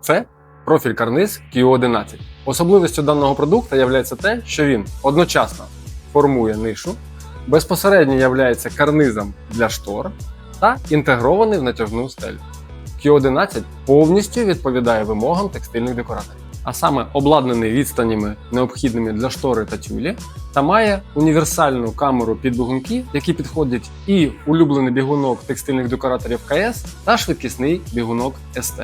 Це профіль карниз Q11. Особливістю даного продукту є те, що він одночасно формує нишу, безпосередньо є карнизом для штор та інтегрований в натяжну стелю. Q11 повністю відповідає вимогам текстильних декораторів, а саме обладнаний відстанями необхідними для штори та тюлі, та має універсальну камеру під бігунки, які підходять і улюблений бігунок текстильних декораторів КС та швидкісний бігунок СТ.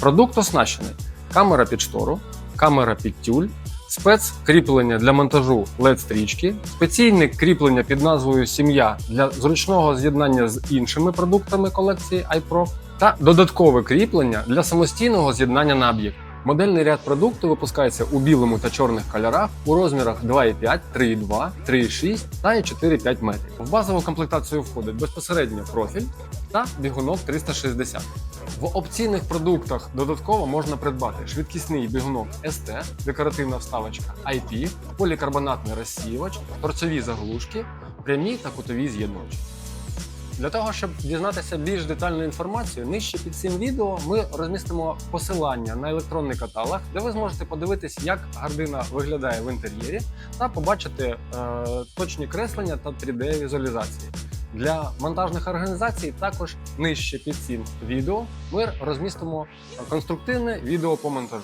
Продукт оснащений камера під штору, камера під тюль, спецкріплення для монтажу LED-стрічки, спеційне кріплення під назвою Сім'я для зручного з'єднання з іншими продуктами колекції iPro та додаткове кріплення для самостійного з'єднання на об'єкт. Модельний ряд продукту випускається у білому та чорних кольорах у розмірах 2,5, 3,2, 3,6 та 4,5 метрів. В базову комплектацію входить безпосередньо профіль та бігунок 360. В опційних продуктах додатково можна придбати швидкісний бігунок ST, декоративна вставочка IP, полікарбонатний розсіювач, торцеві заглушки, прямі та кутові з'єднувачі. Для того, щоб дізнатися більш детальну інформацію, нижче під цим відео ми розмістимо посилання на електронний каталог, де ви зможете подивитись, як гардина виглядає в інтер'єрі, та побачити е, точні креслення та 3D-візуалізації. Для монтажних організацій також нижче під цим відео ми розмістимо конструктивне відео по монтажу.